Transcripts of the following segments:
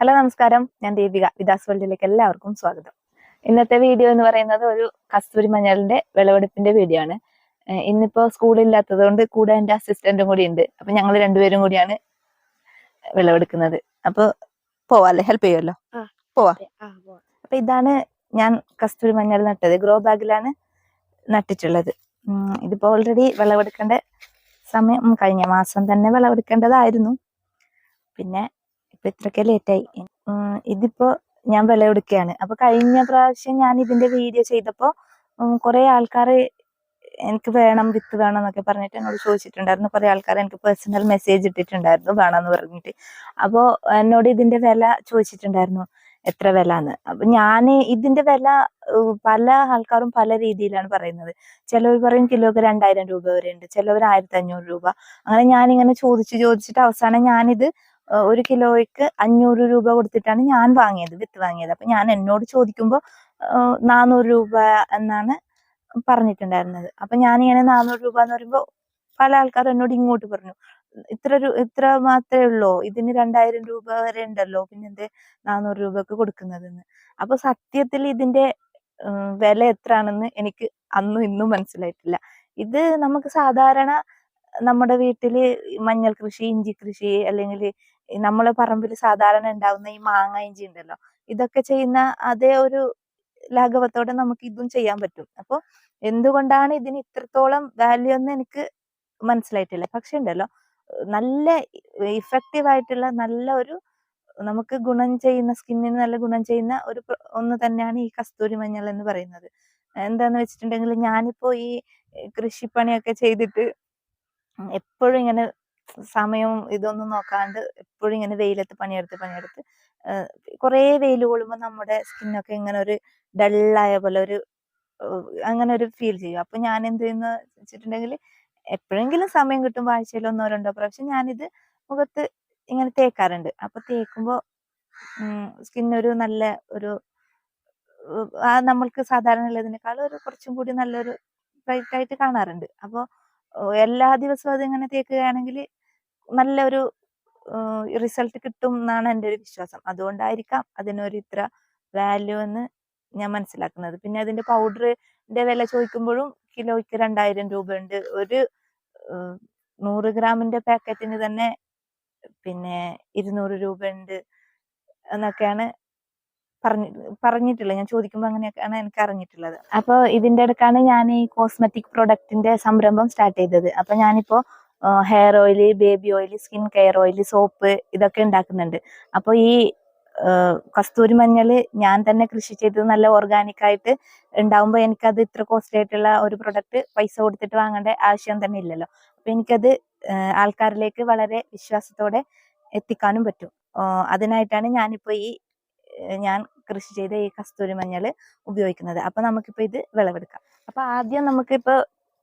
Hello നമസ്കാരം. ഞാൻ ദീപിക. വിദാസ് വേൾഡിലേക്ക് എല്ലാവർക്കും സ്വാഗതം. ഇന്നത്തെ വീഡിയോ എന്ന് പറയുന്നത് ഒരു കസ്തൂരി മഞ്ഞളിന്റെ വിളവെടുപ്പിന്റെ വീഡിയോ ആണ്. ഇന്നിപ്പോ സ്കൂളില്ലാത്തത് കൊണ്ട് കൂടെ എന്റെ അസിസ്റ്റന്റും കൂടി ഉണ്ട്. അപ്പൊ ഞങ്ങൾ രണ്ടുപേരും കൂടിയാണ് വിളവെടുക്കുന്നത്. അപ്പൊ പോവാല്ലേ ഹെൽപ്പ് ചെയ്യുമല്ലോ? പോവാ. അപ്പൊ ഇതാണ് ഞാൻ കസ്തൂരി മഞ്ഞൾ നട്ടത്. ഗ്രോ ബാഗിലാണ് നട്ടിട്ടുള്ളത്. ഇതിപ്പോ ഓൾറെഡി വിളവെടുക്കേണ്ട സമയം കഴിഞ്ഞ മാസം തന്നെ വിളവെടുക്കേണ്ടതായിരുന്നു. പിന്നെ ഇപ്പൊ ഇത്രയൊക്കെ ലേറ്റായി ഇതിപ്പോ ഞാൻ വിളവെടുക്കുകയാണ് അപ്പൊ കഴിഞ്ഞ പ്രാവശ്യം ഞാൻ ഇതിന്റെ വീഡിയോ ചെയ്തപ്പോ കുറെ ആൾക്കാർ എനിക്ക് വേണം വിത്ത് വേണം എന്നൊക്കെ പറഞ്ഞിട്ട് എന്നോട് ചോദിച്ചിട്ടുണ്ടായിരുന്നു. കുറെ ആൾക്കാർ എനിക്ക് പേഴ്സണൽ മെസ്സേജ് ഇട്ടിട്ടുണ്ടായിരുന്നു വേണമെന്ന് പറഞ്ഞിട്ട്. അപ്പോ എന്നോട് ഇതിന്റെ വില ചോദിച്ചിട്ടുണ്ടായിരുന്നു എത്ര വില എന്ന് അപ്പൊ ഞാൻ ഇതിന്റെ വില പല ആൾക്കാരും പല രീതിയിലാണ് പറയുന്നത്. ചിലവർ പറയും കിലോക്ക് രണ്ടായിരം രൂപ വരെ ഉണ്ട് ചിലവർ ആയിരത്തി അഞ്ഞൂറ് രൂപ. അങ്ങനെ ഞാനിങ്ങനെ ചോദിച്ചു ചോദിച്ചിട്ട് അവസാനം ഞാനിത് ഒരു കിലോയ്ക്ക് അഞ്ഞൂറ് രൂപ കൊടുത്തിട്ടാണ് ഞാൻ വാങ്ങിയത് വിത്ത് വാങ്ങിയത്. അപ്പൊ ഞാൻ എന്നോട് ചോദിക്കുമ്പോൾ നാനൂറ് രൂപ എന്നാണ് പറഞ്ഞിട്ടുണ്ടായിരുന്നത്. അപ്പൊ ഞാനിങ്ങനെ നാനൂറ് രൂപ എന്ന് പറയുമ്പോൾ പല ആൾക്കാരും എന്നോട് ഇങ്ങോട്ട് പറഞ്ഞു ഇത്ര ഇത്ര മാത്രമേ ഉള്ളൂ? ഇതിന് രണ്ടായിരം രൂപ വരെ ഉണ്ടല്ലോ പിന്നെ എന്തേ നാനൂറ് രൂപക്ക് കൊടുക്കുന്നതെന്ന്. അപ്പൊ സത്യത്തിൽ ഇതിന്റെ വില എത്രയാണെന്ന് എനിക്ക് അന്നും ഇന്നും മനസ്സിലായിട്ടില്ല. ഇത് നമുക്ക് സാധാരണ നമ്മുടെ വീട്ടിൽ മഞ്ഞൾ കൃഷി ഇഞ്ചി കൃഷി അല്ലെങ്കിൽ നമ്മളെ പറമ്പിൽ സാധാരണ ഉണ്ടാവുന്ന ഈ മാങ്ങ ഇഞ്ചി ഉണ്ടല്ലോ ഇതൊക്കെ ചെയ്യുന്ന അതേ ഒരു ലാഘവത്തോടെ നമുക്ക് ഇതും ചെയ്യാൻ പറ്റും. അപ്പൊ എന്തുകൊണ്ടാണ് ഇതിന് ഇത്രത്തോളം വാല്യൂ എന്ന് എനിക്ക് മനസ്സിലായിട്ടില്ല. പക്ഷെ ഉണ്ടല്ലോ നല്ല ഇഫക്റ്റീവ് ആയിട്ടുള്ള നല്ല ഒരു നമുക്ക് ഗുണം ചെയ്യുന്ന സ്കിന്നിന് നല്ല ഗുണം ചെയ്യുന്ന ഒരു ഒന്ന് തന്നെയാണ് ഈ കസ്തൂരി മഞ്ഞൾ എന്ന് പറയുന്നത്. എന്താന്ന് വെച്ചിട്ടുണ്ടെങ്കിൽ ഞാനിപ്പോ ഈ കൃഷിപ്പണിയൊക്കെ ചെയ്തിട്ട് എപ്പോഴും ഇങ്ങനെ സമയവും ഇതൊന്നും നോക്കാണ്ട് എപ്പോഴും ഇങ്ങനെ വെയിലത്ത് പണിയെടുത്ത് പണിയെടുത്ത് കുറേ വെയിൽ കൊള്ളുമ്പോൾ നമ്മുടെ സ്കിന്നൊക്കെ ഇങ്ങനെ ഒരു ഡള്ളായ പോലെ ഒരു അങ്ങനെ ഒരു ഫീൽ ചെയ്യും. അപ്പൊ ഞാൻ എന്ത് ചെയ്യുന്ന വെച്ചിട്ടുണ്ടെങ്കിൽ എപ്പോഴെങ്കിലും സമയം കിട്ടുമ്പോൾ ആഴ്ചയിൽ ഒന്നോ രണ്ടോ പ്രാവശ്യം ഞാനിത് മുഖത്ത് ഇങ്ങനെ തേക്കാറുണ്ട്. അപ്പൊ തേക്കുമ്പോൾ സ്കിന്നൊരു നല്ല ഒരു ആ നമ്മൾക്ക് സാധാരണ ഉള്ളതിനേക്കാൾ ഒരു കുറച്ചും കൂടി നല്ലൊരു ബ്രൈറ്റ് ആയിട്ട് കാണാറുണ്ട്. അപ്പോൾ എല്ലാ ദിവസവും ഇങ്ങനെ തേക്കുകയാണെങ്കിൽ നല്ലൊരു റിസൾട്ട് കിട്ടും എന്നാണ് എന്റെ ഒരു വിശ്വാസം. അതുകൊണ്ടായിരിക്കാം അതിനൊരു ഇത്ര വാല്യൂ എന്ന് ഞാൻ മനസ്സിലാക്കുന്നത്. പിന്നെ അതിന്റെ പൗഡറിന്റെ വില ചോദിക്കുമ്പോഴും കിലോയ്ക്ക് രണ്ടായിരം രൂപ ഉണ്ട് ഒരു നൂറ് ഗ്രാമിന്റെ പാക്കറ്റിന് തന്നെ പിന്നെ ഇരുന്നൂറ് രൂപ ഉണ്ട് എന്നൊക്കെയാണ് പറഞ്ഞു പറഞ്ഞിട്ടുള്ളത്. ഞാൻ ചോദിക്കുമ്പോൾ അങ്ങനെയൊക്കെയാണ് എനിക്ക് അറിഞ്ഞിട്ടുള്ളത്. അപ്പോൾ ഇതിന്റെ അടുക്കാണ് ഞാൻ ഈ കോസ്മെറ്റിക് പ്രൊഡക്റ്റിന്റെ സംരംഭം സ്റ്റാർട്ട് ചെയ്തത്. അപ്പോൾ ഞാനിപ്പോ hair oil baby oil skin care oil soap ഇതൊക്കെ ഉണ്ടാക്കുന്നുണ്ട്. അപ്പോൾ ഈ കസ്തൂരി മഞ്ഞൾ ഞാൻ തന്നെ കൃഷി ചെയ്തത് നല്ല ഓർഗാനിക് ആയിട്ട് ഉണ്ടാവുമ്പോൾ എനിക്കത് ഇത്ര കോസ്റ്റ്ലി ആയിട്ടുള്ള ഒരു പ്രൊഡക്റ്റ് പൈസ കൊടുത്തിട്ട് വാങ്ങേണ്ട ആവശ്യം തന്നെ ഇല്ലല്ലോ. അപ്പൊ എനിക്കത് ആൾക്കാരിലേക്ക് വളരെ വിശ്വാസത്തോടെ എത്തിക്കാനും പറ്റും. അതിനായിട്ടാണ് ഞാനിപ്പോ ഈ ഞാൻ കൃഷി ചെയ്ത ഈ കസ്തൂരി മഞ്ഞൾ ഉപയോഗിക്കുന്നത്. അപ്പൊ നമുക്കിപ്പോ ഇത് വിളവെടുക്കാം. അപ്പൊ ആദ്യം നമുക്കിപ്പോ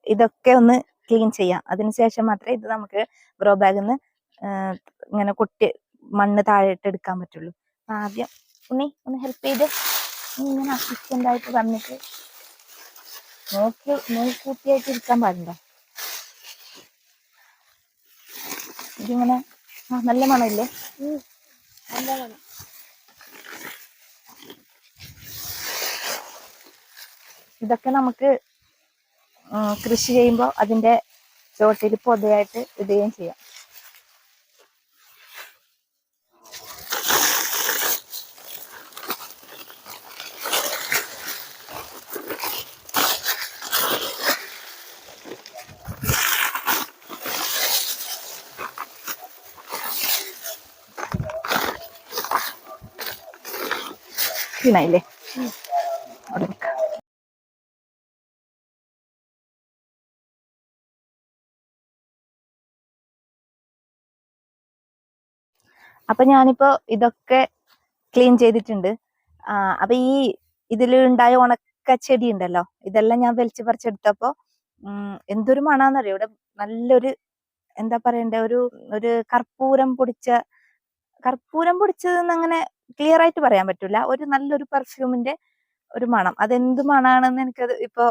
ഇതൊക്കെ ഒന്ന് ക്ലീൻ ചെയ്യാം. അതിനുശേഷം മാത്രമേ ഇത് നമുക്ക് ഗ്രോ ബാഗിൽ നിന്ന് ഇങ്ങനെ കൊട്ടി മണ്ണ് താഴെയിട്ട് എടുക്കാൻ പറ്റുള്ളൂ. ആദ്യം ഉണ്ണി ഒന്ന് ഹെൽപ്പ് ചെയ്ത് ഇങ്ങനെ അസിസ്റ്റന്റ് ആയിട്ട് വന്നിട്ട് നോക്കി നോക്കൂട്ടിയായിട്ട് ഇരിക്കാൻ പാടില്ല. ഇതിങ്ങനെ ആ നല്ല മണമില്ലേ? നല്ല മണം. ഇതൊക്കെ നമുക്ക് കൃഷി ചെയ്യുമ്പോൾ അതിന്റെ ചോട്ടിൽ പൊതയായിട്ട് ഇടുകയും ചെയ്യാം. ക്ലീനായില്ലേ അപ്പൊ ഞാനിപ്പോ ഇതൊക്കെ ക്ലീൻ ചെയ്തിട്ടുണ്ട്. അപ്പം ഈ ഇതിലുണ്ടായ ഉണക്ക ചെടി ഉണ്ടല്ലോ ഇതെല്ലാം ഞാൻ വലിച്ചു പറിച്ചെടുത്തപ്പോൾ എന്തൊരു മണാന്നറിയോ? ഇവിടെ നല്ലൊരു എന്താ പറയണ്ടേ ഒരു ഒരു കർപ്പൂരം പൊടിച്ച കർപ്പൂരം പൊടിച്ചതെന്ന് അങ്ങനെ ക്ലിയർ ആയിട്ട് പറയാൻ പറ്റില്ല ഒരു നല്ലൊരു പെർഫ്യൂമിന്റെ ഒരു മണം. അതെന്ത് മണാണെന്ന് എനിക്കത് ഇപ്പൊ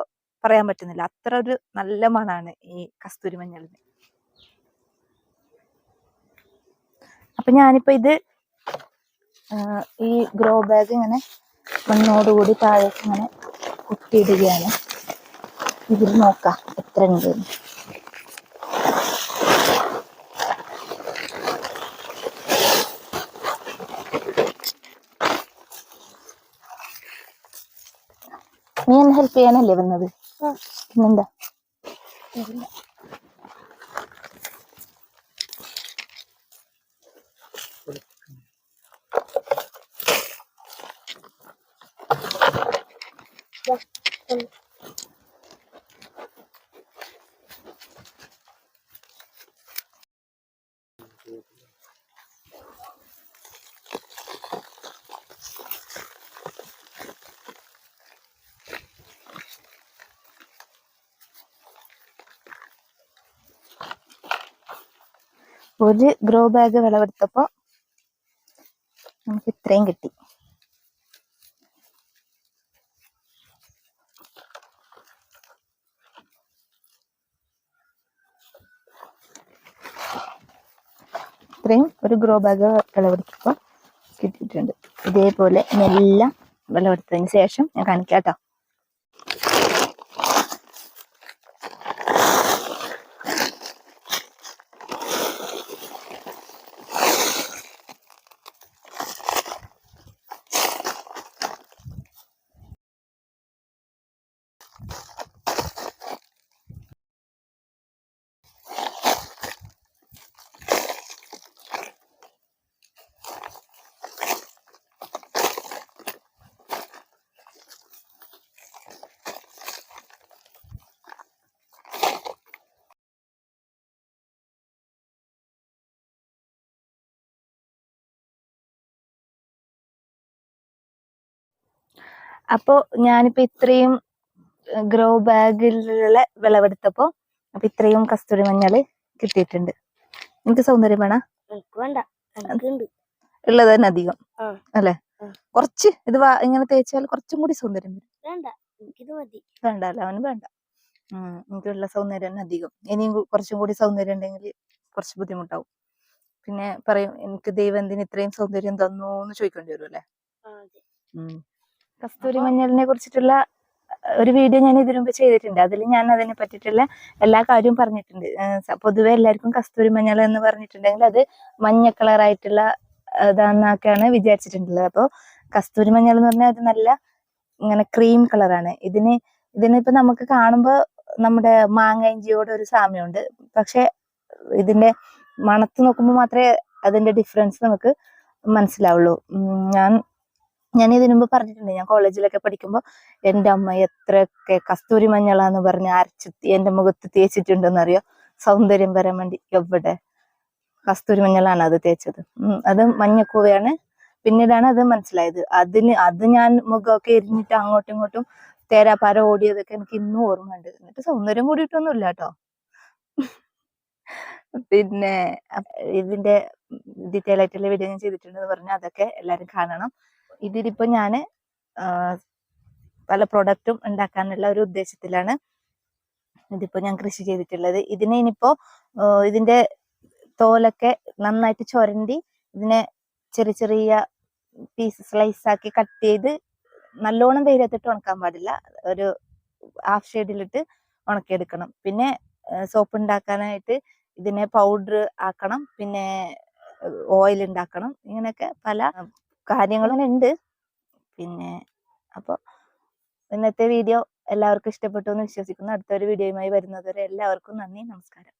പറയാൻ പറ്റുന്നില്ല. അത്ര ഒരു നല്ല മണാണ് ഈ കസ്തൂരി മഞ്ഞളിന്. അപ്പൊ ഞാനിപ്പോ ഇത് ഈ ഗ്രോ ബാഗ് ഇങ്ങനെ മണ്ണോടുകൂടി താഴേക്ക് ഇങ്ങനെ കുത്തിയിടുകയാണ്. ഇതിൽ നോക്കാം എത്ര ഉണ്ട്. നീ എന്നെ ഹെൽപ്പ് ചെയ്യാനല്ലേ വന്നത്? പിന്നെന്താ? ഒരു ഗ്രോ ബാഗ് വിളവെടുത്തപ്പോ നമുക്ക് ഇത്രയും കിട്ടി. ഇത്രയും ഒരു ഗ്രോ ബാഗ് വിളവെടുത്തപ്പോ കിട്ടിയിട്ടുണ്ട്. ഇതേപോലെ എല്ലാം വിളവെടുത്തതിന് ശേഷം ഞാൻ കാണിക്കാം കേട്ടോ അപ്പോ ഞാനിപ്പോ ഇത്രയും ഗ്രോ ബാഗിലുള്ള വിളവെടുത്തപ്പോ അപ്പൊ ഇത്രയും കസ്തൂരി മഞ്ഞൾ കിട്ടിയിട്ടുണ്ട്. എനിക്ക് സൗന്ദര്യം വേണ? ഉള്ളത് തന്നെ അധികം അല്ലേ. കുറച്ച് ഇത് ഇങ്ങനെ തേച്ചാൽ കുറച്ചും കൂടി സൗന്ദര്യം വരും. വേണ്ട. അല്ല അവന് വേണ്ട. എനിക്കുള്ള സൗന്ദര്യം തന്നെ അധികം. ഇനിയും കുറച്ചും കൂടി സൗന്ദര്യം ഉണ്ടെങ്കിൽ കുറച്ച് ബുദ്ധിമുട്ടാവും. പിന്നെ പറയും എനിക്ക് ദൈവം എന്തിന് ഇത്രയും സൗന്ദര്യം തന്നു എന്ന് ചോദിക്കേണ്ടി വരും അല്ലേ? ഉം. കസ്തൂരി മഞ്ഞളിനെ കുറിച്ചിട്ടുള്ള ഒരു വീഡിയോ ഞാൻ ഇതിനുമ്പ് ചെയ്തിട്ടുണ്ട്. അതിൽ ഞാൻ അതിനെ പറ്റിയിട്ടുള്ള എല്ലാ കാര്യവും പറഞ്ഞിട്ടുണ്ട്. പൊതുവെ എല്ലാവർക്കും കസ്തൂരി മഞ്ഞൾ എന്ന് പറഞ്ഞിട്ടുണ്ടെങ്കിൽ അത് മഞ്ഞ കളറായിട്ടുള്ള ഇതാന്നൊക്കെയാണ് വിചാരിച്ചിട്ടുള്ളത്. അപ്പോൾ കസ്തൂരി മഞ്ഞൾ എന്ന് പറഞ്ഞാൽ അത് നല്ല ഇങ്ങനെ ക്രീം കളറാണ്. ഇതിന് ഇതിനിപ്പോൾ നമുക്ക് കാണുമ്പോൾ നമ്മുടെ മാങ്ങ ഇഞ്ചിയോട് ഒരു സാമ്യമുണ്ട്. പക്ഷെ ഇതിന്റെ മണത്ത് നോക്കുമ്പോൾ മാത്രമേ അതിന്റെ ഡിഫറൻസ് നമുക്ക് മനസ്സിലാവുള്ളൂ. ഞാൻ ഞാൻ ഇതിനു മുമ്പ് പറഞ്ഞിട്ടുണ്ട് ഞാൻ കോളേജിലൊക്കെ പഠിക്കുമ്പോൾ എന്റെ അമ്മ എത്രയൊക്കെ കസ്തൂരി മഞ്ഞളാന്ന് പറഞ്ഞ് അരച്ച് എന്റെ മുഖത്ത് തേച്ചിട്ടുണ്ടെന്ന് അറിയോ സൗന്ദര്യം വരാൻ വേണ്ടി എവിടെ? കസ്തൂരി മഞ്ഞളാണ് അത് തേച്ചത്. അത് മഞ്ഞക്കൂവയാണ്. പിന്നീടാണ് അത് മനസ്സിലായത്. അതിന് അത് ഞാൻ മുഖമൊക്കെ എരിഞ്ഞിട്ട് അങ്ങോട്ടും ഇങ്ങോട്ടും തേരാപ്പാര ഓടിയതൊക്കെ എനിക്ക് ഇന്നും ഓർമ്മയുണ്ട്. എന്നിട്ട് സൗന്ദര്യം കൂടിയിട്ടൊന്നും ഇല്ല കേട്ടോ. പിന്നെ ഇതിന്റെ ഡീറ്റെയിൽ ആയിട്ടുള്ള വീഡിയോ ഞാൻ ചെയ്തിട്ടുണ്ടെന്ന് പറഞ്ഞാൽ അതൊക്കെ എല്ലാരും കാണണം. ഇതിലിപ്പോ ഞാൻ പല പ്രൊഡക്റ്റും ഉണ്ടാക്കാനുള്ള ഒരു ഉദ്ദേശത്തിലാണ് ഇതിപ്പോ ഞാൻ കൃഷി ചെയ്തിട്ടുള്ളത്. ഇതിനെ ഇനിയിപ്പോ ഇതിന്റെ തോലൊക്കെ നന്നായിട്ട് ചൊരണ്ടി ഇതിനെ ചെറിയ ചെറിയ പീസ് സ്ലൈസ് ആക്കി കട്ട് ചെയ്ത് നല്ലോണം വെയിലത്തിട്ട് ഉണക്കാൻ പാടില്ല. ഒരു ഹാഫ് ഷെയ്ഡിലിട്ട് ഉണക്കിയെടുക്കണം. പിന്നെ സോപ്പ് ഉണ്ടാക്കാനായിട്ട് ഇതിനെ പൗഡർ ആക്കണം. പിന്നെ ഓയിൽ ഉണ്ടാക്കണം. ഇങ്ങനെയൊക്കെ പല കാര്യങ്ങളും ഉണ്ട് പിന്നെ അപ്പോൾ ഇന്നത്തെ വീഡിയോ എല്ലാവർക്കും ഇഷ്ടപ്പെട്ടു എന്ന് വിശ്വസിക്കുന്നു. അടുത്തൊരു വീഡിയോയുമായി വരുന്നതുവരെ എല്ലാവർക്കും നന്ദി നമസ്കാരം.